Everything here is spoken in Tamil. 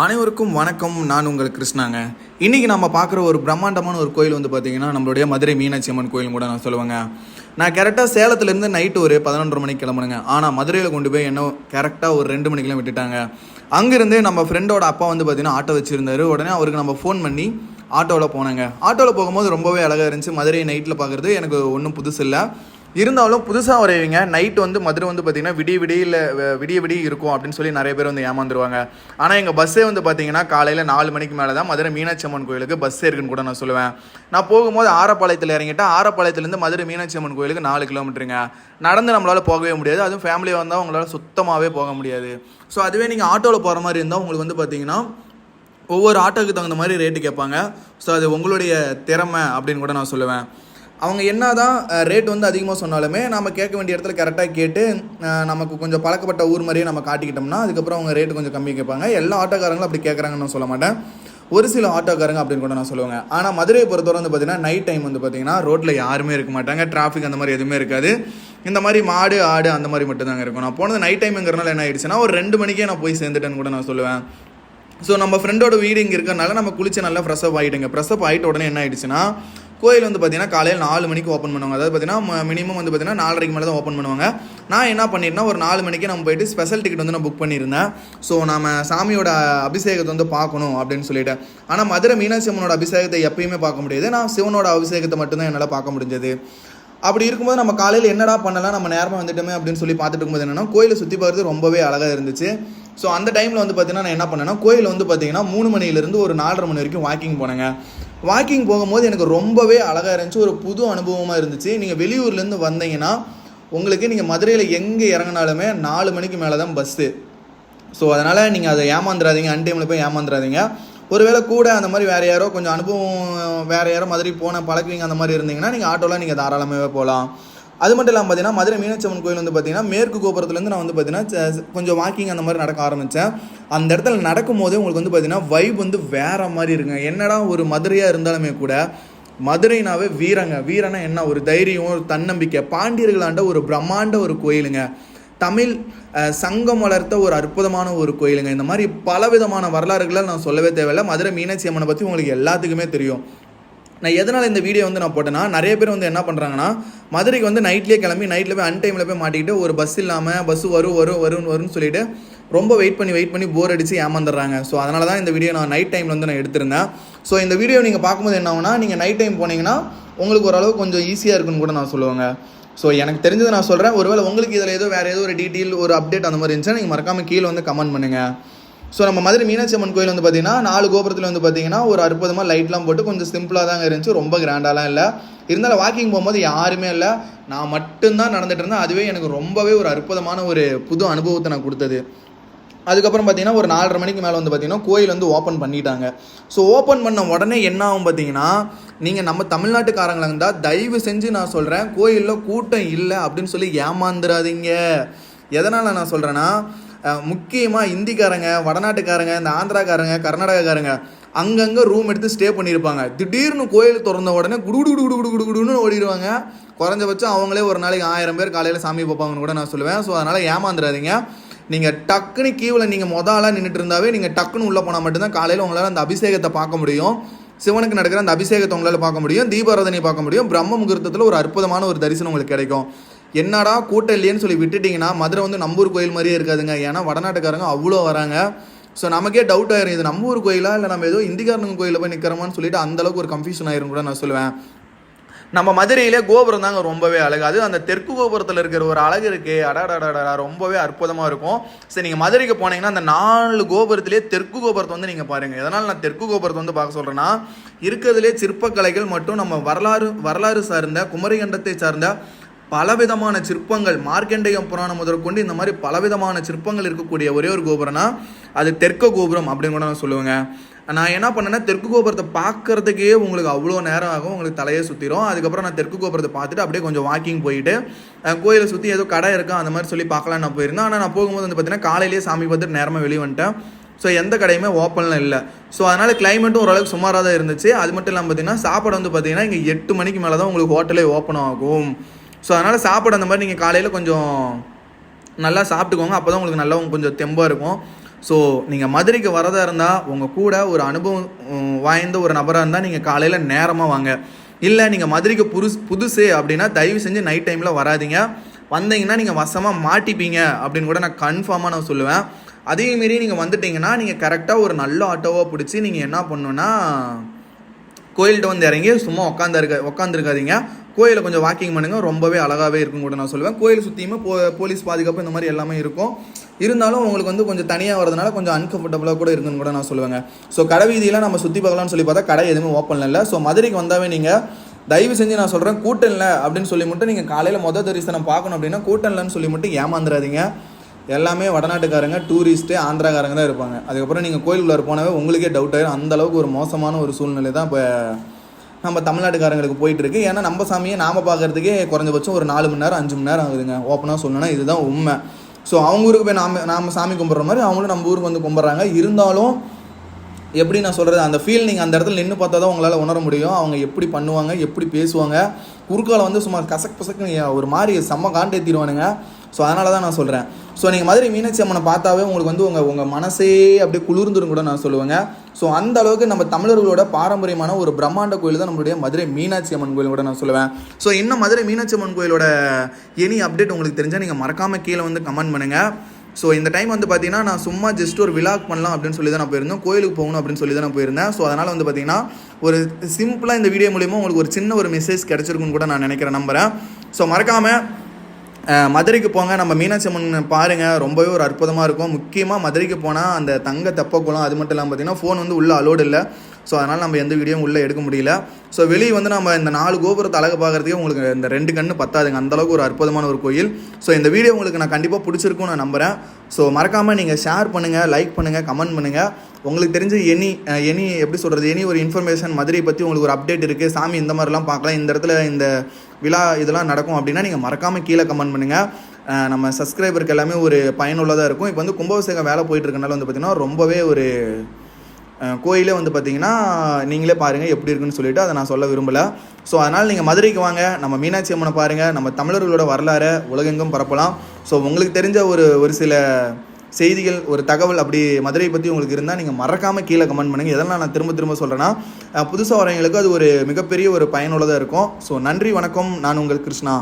அனைவருக்கும் வணக்கம். நான் உங்கள் கிருஷ்ணாங்க. இன்றைக்கி நம்ம பார்க்குற ஒரு பிரம்மாண்டமான ஒரு கோயில் வந்து பார்த்திங்கன்னா நம்மளுடைய மதுரை மீனாட்சி அம்மன் கோயில் கூட நான் சொல்லுவேங்க. நான் கரெக்டாக சேலத்துலேருந்து நைட்டு ஒரு பதினொன்றரை மணிக்கு கிளம்புனுங்க. ஆனால் மதுரையில் கொண்டு போய் என்ன கரெக்டாக ஒரு ரெண்டு மணிக்கெலாம் விட்டுட்டாங்க. அங்கேருந்து நம்ம ஃப்ரெண்டோட அப்பா வந்து பார்த்திங்கன்னா ஆட்டோ வச்சுருந்தாரு. உடனே அவருக்கு நம்ம ஃபோன் பண்ணி ஆட்டோவில் போனாங்க. ஆட்டோவில் போகும்போது ரொம்பவே அழகாக இருந்துச்சு. மதுரை நைட்டில் பார்க்குறது எனக்கு ஒன்றும் புதுசு இல்லை இருந்தாலும் புதுசாக வரைவீங்க நைட் வந்து மதுரை வந்து பார்த்திங்கன்னா விடிய விடியில் விடிய விடிய இருக்கும் அப்படின்னு சொல்லி நிறைய பேர் வந்து ஏமாந்துருவாங்க. ஆனால் எங்கள் பஸ்ஸே வந்து பார்த்திங்கன்னா காலையில் நாலு மணிக்கு மேலே தான் மதுரை மீனாட்சி அம்மன் கோயிலுக்கு பஸ் இருக்குன்னு கூட நான் சொல்லுவேன். நான் போகும்போது ஆரப்பாளையத்தில் இறங்கிட்டேன் ஆரப்பாளையத்துலேருந்து மதுரை மீனாட்சி அம்மன் கோயிலுக்கு நாலு கிலோமீட்டருங்க நடந்து நம்மளால் போகவே முடியாது. அதுவும் ஃபேமிலியாக வந்தால் உங்களால் சுத்தமாகவே போக முடியாது. ஸோ அதுவே நீங்கள் ஆட்டோவில் போகிற மாதிரி இருந்தால் உங்களுக்கு வந்து பார்த்திங்கன்னா ஒவ்வொரு ஆட்டோவுக்கு தகுந்த மாதிரி ரேட்டு கேட்பாங்க. ஸோ அது உங்களுடைய திறமை அப்படின்னு கூட நான் சொல்லுவேன். அவங்க என்ன தான் ரேட் வந்து அதிகமாக சொன்னாலுமே நம்ம கேட்க வேண்டிய இடத்துல கரெக்டாக கேட்டு நமக்கு கொஞ்சம் பழக்கப்பட்ட ஊர் மாதிரியே நம்ம காட்டிக்கிட்டோம்னா அதுக்கப்புறம் அவங்க ரேட்டு கொஞ்சம் கம்மி கேட்பாங்க. எல்லா ஆட்டோக்காரங்களும் அப்படி கேட்குறாங்கன்னு நான் சொல்ல மாட்டேன். ஒரு சில ஆட்டோக்காரங்க அப்படின்னு கூட நான் சொல்லுவேன் ஆனால் மதுரையை பொறுத்தவரை வந்து பார்த்திங்கன்னா நைட் டைம் வந்து பார்த்திங்கன்னா ரோட்டில் யாருமே இருக்க மாட்டாங்க. டிராஃபிக் அந்த மாதிரி எதுவுமே இருக்காது. இந்த மாதிரி மாடு ஆடு அந்த மாதிரி மட்டும்தாங்க இருக்கும். நான் போனது நைட் டைமுங்கிறனால என்ன ஆயிடுச்சுன்னா ஒரு ரெண்டு மணிக்கே நான் போய் சேர்ந்துட்டேன்னு கூட நான் சொல்லுவேன். ஸோ நம்ம ஃப்ரெண்டோட வீடு இங்கே இருக்கிறனால நம்ம குளிச்சு நல்லா ஃப்ரெஷ்அப் ஆகிட்டுங்க ஆகிடுங்க ஃப்ரெஷ் ஆகிட்ட உடனே என்ன ஆயிடுச்சுன்னா கோயில் வந்து பார்த்தீங்கன்னா காலையில் நாலு மணிக்கு ஓப்பன் பண்ணுவாங்க. அதாவது பார்த்தீங்கன்னா மினிமம் வந்து பார்த்தீங்கன்னா நாலரைக்கு மேலே தான் ஓப்பன் பண்ணுவாங்க. நான் என்ன பண்ணிட்டேன்னா ஒரு நாலு மணிக்கு நம்ம போயிட்டு ஸ்பெஷல் டிக்கெட் வந்து நான் புக் பண்ணியிருந்தேன் ஸோ நம்ம சாமியோட அபிஷேகத்தை வந்து பார்க்கணும் அப்படின்னு சொல்லிட்டு ஆனால் மதுரை மீனாட்சி அம்மனோட அபிஷேகத்தை எப்பயுமே பார்க்க முடியாது. நான் சிவனோட அபிஷேகத்தை மட்டும்தான் என்னால் பார்க்க முடிஞ்சது. அப்படி இருக்கும்போது நம்ம காலையில் என்னடா பண்ணலாம் நம்ம நேரமாக வந்துட்டோமே அப்படின்னு சொல்லி பார்த்துட்டு இருக்கும்போது என்னென்னா கோயிலை சுற்றி பார்க்குறது ரொம்பவே அழகாக இருந்துச்சு. ஸோ அந்த டைமில் வந்து பார்த்தீங்கன்னா நான் என்ன பண்ணேன்னா கோயில் வந்து பார்த்தீங்கன்னா மூணு மணிலேருந்து ஒரு நாலரை மணி வரைக்கும் வாக்கிங் போனேங்க. வாக்கிங் போகும்போது எனக்கு ரொம்பவே அழகாக இருந்துச்சு. ஒரு புது அனுபவமாக இருந்துச்சு. நீங்கள் வெளியூர்லேருந்து வந்தீங்கன்னா உங்களுக்கு நீங்கள் மதுரையில் எங்கே இறங்கினாலுமே நாலு மணிக்கு மேலே தான் பஸ்ஸு ஸோ அதனால் நீங்கள் அதை ஏமாந்துடாதீங்க அன் டைமில் போய் ஏமாந்துடாதீங்க ஒருவேளை கூட அந்த மாதிரி வேறு யாரோ கொஞ்சம் அனுபவம் வேறு யாரோ மதுரை போன பழக்குவீங்க அந்த மாதிரி இருந்தீங்கன்னா நீங்கள் ஆட்டோலாம் நீங்கள் தாராளமாகவே போகலாம் அது மட்டும் இல்லாமல் பார்த்தீங்கன்னா மதுரை மீனாட்சி அம்மன் கோயில் வந்து பார்த்தீங்கன்னா மேற்கு கோபுரத்துலேருந்து நான் வந்து பார்த்தீங்கன்னா ச- கொஞ்சம் வாக்கிங் அந்த மாதிரி நடக்க ஆரம்பித்தேன் அந்த இடத்துல நடக்கும் போதே உங்களுக்கு வந்து பார்த்தீங்கன்னா வைப் வந்து வேற மாதிரி இருக்குங்க. என்னடா ஒரு மதுரையாக இருந்தாலுமே கூட மதுரைனாவே வீரங்க. வீரனா என்ன? ஒரு தைரியம் ஒரு தன்னம்பிக்கை. பாண்டியர்களாண்ட ஒரு பிரம்மாண்ட ஒரு கோயிலுங்க. தமிழ் சங்கம் வளர்த்த ஒரு அற்புதமான ஒரு கோயிலுங்க. இந்த மாதிரி பலவிதமான வரலாறுகளை நான் சொல்லவே தேவையில்லை. மதுரை மீனாட்சி அம்மனை பற்றி உங்களுக்கு எல்லாத்துக்குமே தெரியும். நான் எதனால் இந்த வீடியோ வந்து நான் போட்டேன்னா நிறைய பேர் வந்து என்ன பண்ணுறாங்கன்னா மதுரைக்கு வந்து நைட்லேயே கிளம்பி நைட்டில் போய் அன்டைமில் போய் மாட்டிக்கிட்டு ஒரு பஸ் இல்லாமல் பஸ் வரும் வரும் வரும் வரும்னு சொல்லிட்டு ரொம்ப வெயிட் பண்ணி வெயிட் பண்ணி போர் அடித்து ஏமாந்துடுறாங்க. ஸோ அதனால தான் இந்த வீடியோ நான் நைட் டைமில் வந்து நான் எடுத்திருந்தேன். ஸோ இந்த வீடியோ நீங்கள் பார்க்கும்போது என்ன நீங்கள் நைட் டைம் போனீங்கன்னா உங்களுக்கு ஓரளவு கொஞ்சம் ஈஸியாக இருக்குன்னு கூட நான் சொல்லுவேங்க. ஸோ எனக்கு தெரிஞ்சதை நான் சொல்கிறேன் ஒருவேளை உங்களுக்கு இதில் ஏதோ வேறு ஏதோ ஒரு டீட்டெயில் ஒரு அப்டேட் அந்த மாதிரி இருந்துச்சுன்னா நீங்கள் மறக்காமல் கீழே வந்து கமெண்ட் பண்ணுங்கள் ஸோ நம்ம மதுரை மீனாட்சி அம்மன் கோயில் வந்து பார்த்தீங்கன்னா நாலு கோபுரத்தில் வந்து பார்த்தீங்கன்னா ஒரு அற்புதமாக லைட்லாம் போட்டு கொஞ்சம் சிம்பிளாக தாங்க இருந்துச்சு. ரொம்ப கிராண்டாலாம் இல்லை. இருந்தாலும் வாக்கிங் போகும்போது யாருமே இல்லை. நான் மட்டும்தான் நடந்துட்டு இருந்தேன். அதுவே எனக்கு ரொம்பவே ஒரு அற்புதமான ஒரு புது அனுபவத்தை நான் கொடுத்தது. அதுக்கப்புறம் பார்த்தீங்கன்னா ஒரு நாலரை மணிக்கு மேலே வந்து பார்த்தீங்கன்னா கோயில் வந்து ஓப்பன் பண்ணிட்டாங்க. ஸோ ஓப்பன் பண்ண உடனே என்ன ஆகும் பார்த்தீங்கன்னா நீங்கள் நம்ம தமிழ்நாட்டுக்காரங்களாக இருந்தால் தயவு செஞ்சு நான் சொல்கிறேன் கோயிலில் கூட்டம் இல்லை அப்படின்னு சொல்லி ஏமாந்துடாதீங்க எதனால் நான் சொல்கிறேன்னா முக்கியமாக இந்திக்காரங்க வடநாட்டுக்காரங்க இந்த ஆந்திராக்காரங்க கர்நாடகாக்காரங்க அங்கங்கே ரூம் எடுத்து ஸ்டே பண்ணியிருப்பாங்க. திடீர்னு கோயில் திறந்த உடனே குடு குடு குடு குடு குடு குடுன்னு ஓடிடுவாங்க. குறைஞ்சபட்சம் அவங்களே ஒரு நாளைக்கு ஆயிரம் பேர் காலையில் சாமி பார்ப்பாங்கன்னு கூட நான் சொல்லுவேன். ஸோ அதனால் ஏமாந்துடாதீங்க நீங்கள் டக்குன்னு கீவில் நீங்கள் மொதலாக நின்றுட்டு இருந்தாவே நீங்கள் டக்குன்னு உள்ளே போனால் மட்டும்தான் காலையில் உங்களால் அந்த அபிஷேகத்தை பார்க்க முடியும். சிவனுக்கு நடக்கிற அந்த அபிஷேகத்தை உங்களால் பார்க்க முடியும். தீபாராதனை பார்க்க முடியும். பிரம்ம முகூர்த்தத்தில் ஒரு அற்புதமான ஒரு தரிசனம் உங்களுக்கு கிடைக்கும். என்னடா கூட்டம் இல்லையேன்னு சொல்லி விட்டுட்டிங்கன்னா மதுரை வந்து நம்பூர் கோயில் மாதிரியே இருக்காதுங்க. ஏன்னா வடநாட்டுக்காரங்க அவ்வளோ வராங்க. ஸோ நமக்கே டவுட் ஆயிரும் இது நம்ம ஊர் கோயிலா? இல்லை நம்ம ஏதோ இந்திக்காரனுங்க கோயிலில் போய் நிற்கிறோமான்னு சொல்லிட்டு அந்த அளவுக்கு ஒரு கன்ஃபியூஷன் ஆயிரும் கூட நான் சொல்லுவேன். நம்ம மதுரையிலே கோபுரம் தாங்க ரொம்பவே அழகு. அது அந்த தெற்கு கோபுரத்தில் இருக்கிற ஒரு அழகு இருக்கே. அடாடாடாடா ரொம்பவே அற்புதமாக இருக்கும். சரி நீங்கள் மதுரைக்கு போனீங்கன்னா அந்த நாலு கோபுரத்திலே தெற்கு கோபுரத்தை வந்து நீங்கள் பாருங்கள் எதனால் நான் தெற்கு கோபுரத்தை வந்து பார்க்க சொல்கிறேன்னா இருக்கிறதுலே சிற்பக்கலைகள் மற்றும் நம்ம வரலாறு வரலாறு சார்ந்த குமரிகண்டத்தை சார்ந்த பலவிதமான சிற்பங்கள் மார்க்கண்டேயம் புராணம் முதற்கொண்டு இந்த மாதிரி பலவிதமான சிற்பங்கள் இருக்கக்கூடிய ஒரே ஒரு கோபுரம்னா அது தெற்கு கோபுரம் அப்படின்னு கூட நான் சொல்லுவேங்க. நான் என்ன பண்ணேன்னா தெற்கு கோபுரத்தை பார்க்கறதுக்கே உங்களுக்கு அவ்வளோ நேரம் ஆகும் உங்களுக்கு தலையை சுற்றிடும் அதுக்கப்புறம் நான் தெற்கு கோபுரத்தை பார்த்துட்டு அப்படியே கொஞ்சம் வாக்கிங் போயிட்டு கோயிலை சுற்றி ஏதோ கடை இருக்கா அந்த மாதிரி சொல்லி பார்க்கலாம் நான் போயிருந்தேன். ஆனால் நான் போகும்போது வந்து பார்த்தீங்கன்னா காலையிலேயே சாமி பார்த்துட்டு நேரமாக வெளியே வந்துட்டேன். ஸோ எந்த கடையுமே ஓப்பனில் இல்லை. ஸோ அதனால் கிளைமேட்டும் ஓரளவுக்கு சுமாராக தான் இருந்துச்சு. அது மட்டும் இல்லாமல் பார்த்தீங்கன்னா சாப்பாடு வந்து பார்த்தீங்கன்னா இங்கே எட்டு மணிக்கு மேலே தான் உங்களுக்கு ஹோட்டலே ஓப்பன் ஆகும். ஸோ அதனால் சாப்பாடு அந்த மாதிரி நீங்கள் காலையில் கொஞ்சம் நல்லா சாப்பிட்டுக்கோங்க. அப்போ தான் உங்களுக்கு நல்லா கொஞ்சம் தெம்பாக இருக்கும். ஸோ நீங்கள் மதுரைக்கு வரதா இருந்தால் உங்கள் கூட ஒரு அனுபவம் வாய்ந்த ஒரு நபராக இருந்தால் நீங்கள் காலையில் நேரமாக வாங்க. இல்லை நீங்கள் மதுரைக்கு புதுசு புதுசு அப்படின்னா தயவு செஞ்சு நைட் டைமில் வராதீங்க. வந்தீங்கன்னா நீங்கள் வசமாக மாட்டிப்பீங்க அப்படின்னு கூட நான் கன்ஃபார்மாக நான் சொல்லுவேன். அதேமாரி நீங்கள் வந்துட்டீங்கன்னா நீங்கள் கரெக்டாக ஒரு நல்ல ஆட்டோவாக பிடிச்சி நீங்கள் என்ன பண்ணணுன்னா கோயில்கிட்ட வந்து இறங்கி சும்மா உட்காந்துருக்க உட்காந்துருக்காதீங்க கோயிலை கொஞ்சம் வாக்கிங் பண்ணுங்க. ரொம்பவே அழகாகவே இருக்கும் கூட நான் சொல்லுவேன். கோயில் சுற்றியுமே போ போலீஸ் பாதுகாப்பு இந்த மாதிரி எல்லாமே இருக்கும். இருந்தாலும் உங்களுக்கு வந்து கொஞ்சம் தனியாக வரதுனால கொஞ்சம் அன்கம்ஃபர்டபுளாக கூட இருக்குன்னு கூட நான் சொல்லுவேங்க. ஸோ கடை வீதியெல்லாம் நம்ம சுற்றி பார்க்கலாம்னு சொல்லி பார்த்தா கடை எதுவுமே ஓப்பன் இல்லை. ஸோ மதுரைக்கு வந்தாவே நீங்கள் தயவு செஞ்சு நான் சொல்கிறேன் கூட்டம் இல்லை அப்படின்னு சொல்லி மட்டும் நீங்கள் காலையில் மொதல் தரிசனம் பார்க்கணும் அப்படின்னா கூட்டம் இல்லைன்னு சொல்லி மட்டும் ஏமாந்துடாதீங்க எல்லாமே வடநாட்டுக்காரங்க டூரிஸ்ட்டு ஆந்திராக்காரங்க தான் இருப்பாங்க. அதுக்கப்புறம் நீங்கள் கோயிலுக்குள்ளே போனவே உங்களுக்கே டவுட் ஆகிடும் அந்த அளவுக்கு ஒரு மோசமான ஒரு சூழ்நிலை தான் இப்போ நம்ம தமிழ்நாட்டுக்காரங்களுக்கு போயிட்டு இருக்கு ஏன்னா நம்ம சாமியை நாம பார்க்கறதுக்கே குறைஞ்சபட்சம் ஒரு நாலு மணி நேரம் அஞ்சு மணி நேரம் ஆகுதுங்க. ஓப்பனாக சொல்லணும்னா இதுதான் உண்மை. ஸோ அவங்க ஊருக்கு போய் நாம நாம சாமி கும்பிட்ற மாதிரி அவங்களும் நம்ம ஊருக்கு வந்து கும்பிட்றாங்க. இருந்தாலும் எப்படி நான் சொல்கிறது அந்த ஃபீல் நீங்கள் அந்த இடத்துல நின்று பார்த்தா தான் உங்களால் உணர முடியும். அவங்க எப்படி பண்ணுவாங்க எப்படி பேசுவாங்க. குறுக்கால வந்து சும்மா கசக் பசக்கு ஒரு மாதிரி செம்ம காண்டேத்திடுவானுங்க ஸோ அதனால தான் நான் சொல்கிறேன் ஸோ நீங்கள் மதுரை மீனாட்சி அம்மனை பார்த்தாவே உங்களுக்கு வந்து உங்கள் உங்கள் மனசே அப்படியே குளிர்ந்துரும் கூட நான் சொல்லுவேங்க. ஸோ அந்த அளவுக்கு நம்ம தமிழர்களோட பாரம்பரியமான ஒரு பிரம்மாண்ட கோயில் தான் நம்மளுடைய மதுரை மீனாட்சி அம்மன் கோயில் கூட நான் சொல்லுவேன். ஸோ இன்னும் மதுரை மீனாட்சி அம்மன் கோயிலோட எனி அப்டேட் உங்களுக்கு தெரிஞ்சால் நீங்கள் மறக்காமல் கீழே வந்து கமெண்ட் பண்ணுங்கள் ஸோ இந்த டைம் வந்து பார்த்தீங்கன்னா நான் சும்மா ஜஸ்ட் ஒரு விழாக் பண்ணலாம் அப்படின்னு சொல்லி தான் நான் போயிருந்தேன். கோயிலுக்கு போகணும் அப்படின்னு சொல்லி தான் நான் போயிருந்தேன். ஸோ அதனால் வந்து பார்த்தீங்கன்னா ஒரு சிம்பிளாக இந்த வீடியோ மூலிமா உங்களுக்கு ஒரு சின்ன ஒரு மெசேஜ் கிடச்சிருக்குன்னு கூட நான் நினைக்கிறேன் நம்புகிறேன் ஸோ மறக்காமல் மதுரைக்கு போங்க. நம்ம மீனாட்சி அம்மன் பாருங்கள் ரொம்பவே ஒரு அற்புதமாக இருக்கும். முக்கியமாக மதுரைக்கு போனால் அந்த தங்க தெப்பக்குளம் அது மட்டும் இல்லாமல் பார்த்தீங்கன்னா ஃபோன் வந்து உள்ளே அலோடு இல்லை. ஸோ அதனால் நம்ம எந்த வீடியோவும் உள்ளே எடுக்க முடியல. ஸோ வெளியே வந்து நம்ம இந்த நாலு கோபுரத்தை அழகு பார்க்குறதுக்கே உங்களுக்கு இந்த ரெண்டு கண்ணு பத்தாதுங்க. அந்தளவுக்கு ஒரு அற்புதமான ஒரு கோயில். ஸோ இந்த வீடியோ உங்களுக்கு நான் கண்டிப்பாக பிடிச்சிருக்கும்னு நான் நம்புகிறேன் ஸோ மறக்காமல் நீங்கள் ஷேர் பண்ணுங்கள் லைக் பண்ணுங்கள் கமெண்ட் பண்ணுங்கள் உங்களுக்கு தெரிஞ்ச எனி எனி எப்படி சொல்கிறது எனி ஒரு இன்ஃபர்மேஷன் மதுரையை பற்றி உங்களுக்கு ஒரு அப்டேட் இருக்குது சாமி இந்த மாதிரிலாம் பார்க்கலாம் இந்த இடத்துல இந்த விழா இதெல்லாம் நடக்கும் அப்படின்னா நீங்கள் மறக்காமல் கீழே கமெண்ட் பண்ணுங்கள் நம்ம சப்ஸ்கிரைபருக்கு எல்லாமே ஒரு பயனுள்ளதாக இருக்கும். இப்போ வந்து கும்பாபிஷேகம் வேலை போயிட்டு இருக்கனால வந்து பார்த்திங்கன்னா ரொம்பவே ஒரு கோயிலே வந்து பார்த்தீங்கன்னா நீங்களே பாருங்கள் எப்படி இருக்குன்னு சொல்லிட்டு அதை நான் சொல்ல விரும்பலை. ஸோ அதனால் நீங்கள் மதுரைக்கு வாங்க நம்ம மீனாட்சி அம்மனை பாருங்கள் நம்ம தமிழர்களோட வரலாறை உலகெங்கும் பரப்பலாம். ஸோ உங்களுக்கு தெரிஞ்ச ஒரு ஒரு சில செய்திகள் ஒரு தகவல் அப்படி மதுரையை பற்றி உங்களுக்கு இருந்தால் நீங்கள் மறக்காமல் கீழே கமெண்ட் பண்ணுங்கள் இதெல்லாம் நான் திரும்ப திரும்ப சொல்கிறேன்னா புதுசாக வரவங்களுக்கு அது ஒரு மிகப்பெரிய ஒரு பயனுள்ளதாக இருக்கும். ஸோ நன்றி வணக்கம். நான் உங்கள் கிருஷ்ணா.